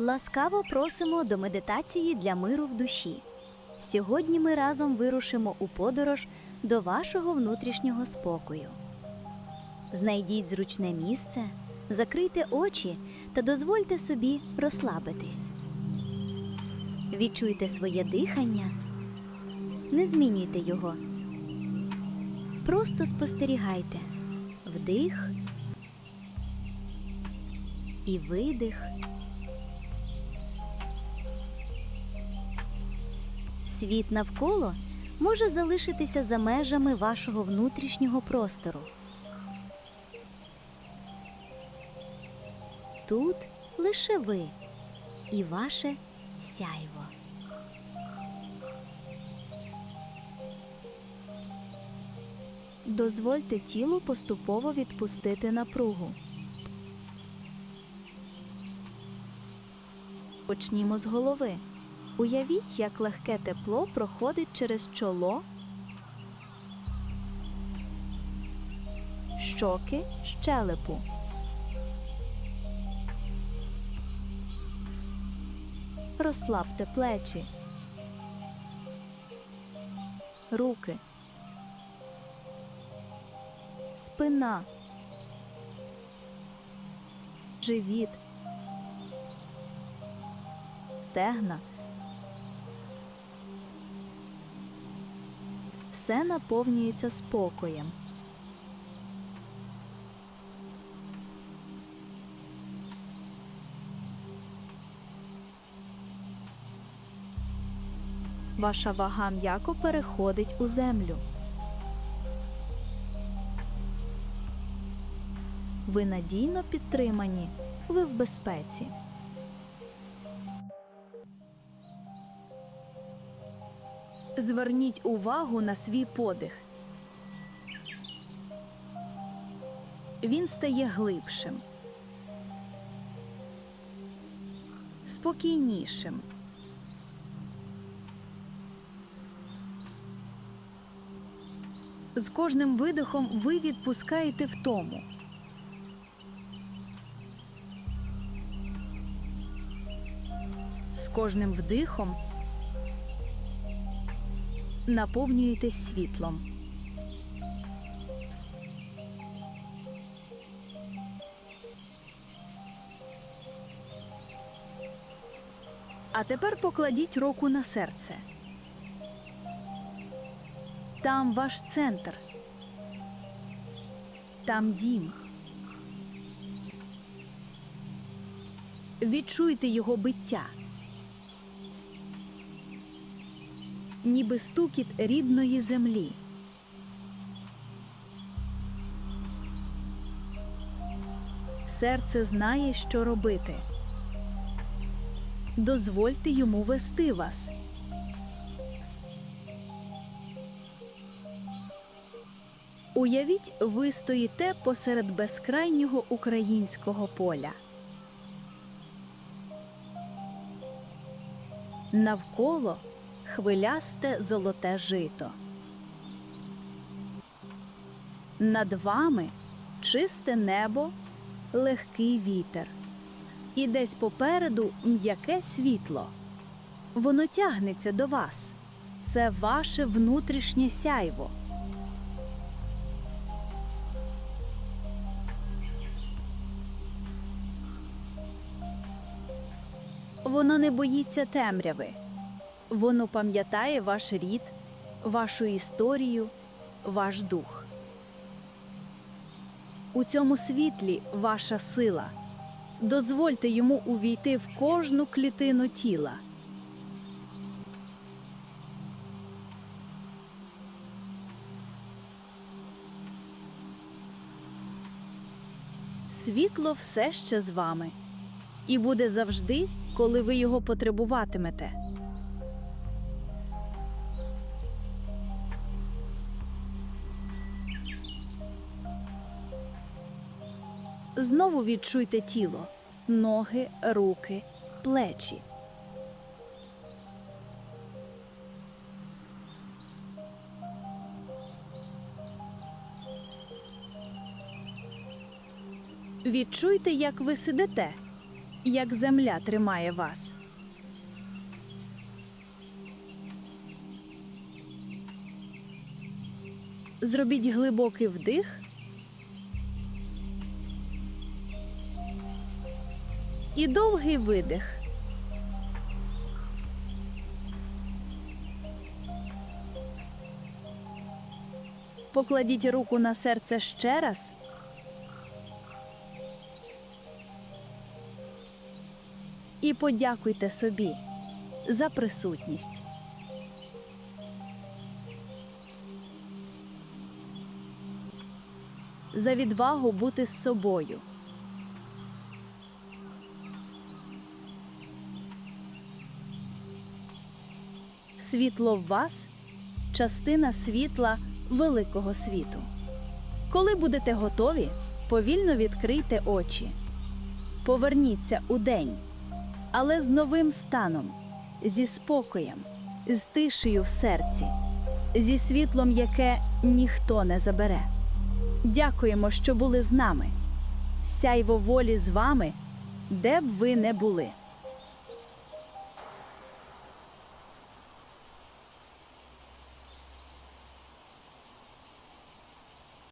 Ласкаво просимо до медитації для миру в душі. Сьогодні ми разом вирушимо у подорож до вашого внутрішнього спокою. Знайдіть зручне місце, закрийте очі та дозвольте собі розслабитись. Відчуйте своє дихання, не змінюйте його. Просто спостерігайте вдих і видих. Світ навколо може залишитися за межами вашого внутрішнього простору. Тут лише ви і ваше сяйво. Дозвольте тілу поступово відпустити напругу. Почнімо з голови. Уявіть, як легке тепло проходить через чоло, щоки, щелепу. Розслабте плечі, руки, спина, живіт, стегна. Все наповнюється спокоєм. Ваша вага м'яко переходить у землю. Ви надійно підтримані, ви в безпеці. Зверніть увагу на свій подих. Він стає глибшим, спокійнішим. З кожним видихом ви відпускаєте втому. З кожним вдихом наповнюєтесь світлом. А тепер покладіть руку на серце. Там ваш центр. Там дім. Відчуйте його биття. Ніби стукіт рідної землі. Серце знає, що робити. Дозвольте йому вести вас. Уявіть, ви стоїте посеред безкрайнього українського поля. Навколо хвилясте золоте жито. Над вами чисте небо, легкий вітер. І десь попереду м'яке світло. Воно тягнеться до вас. Це ваше внутрішнє сяйво. Воно не боїться темряви. Воно пам'ятає ваш рід, вашу історію, ваш дух. У цьому світлі ваша сила. Дозвольте йому увійти в кожну клітину тіла. Світло все ще з вами і буде завжди, коли ви його потребуватимете. Знову відчуйте тіло, ноги, руки, плечі. Відчуйте, як ви сидите, як земля тримає вас. Зробіть глибокий вдих. І довгий видих. Покладіть руку на серце ще раз. І подякуйте собі за присутність. За відвагу бути з собою. Світло в вас частина світла великого світу. Коли будете готові, повільно відкрийте очі. Поверніться у день, але з новим станом, зі спокоєм, з тишею в серці, зі світлом, яке ніхто не забере. Дякуємо, що були з нами. Сяйво волі з вами, де б ви не були.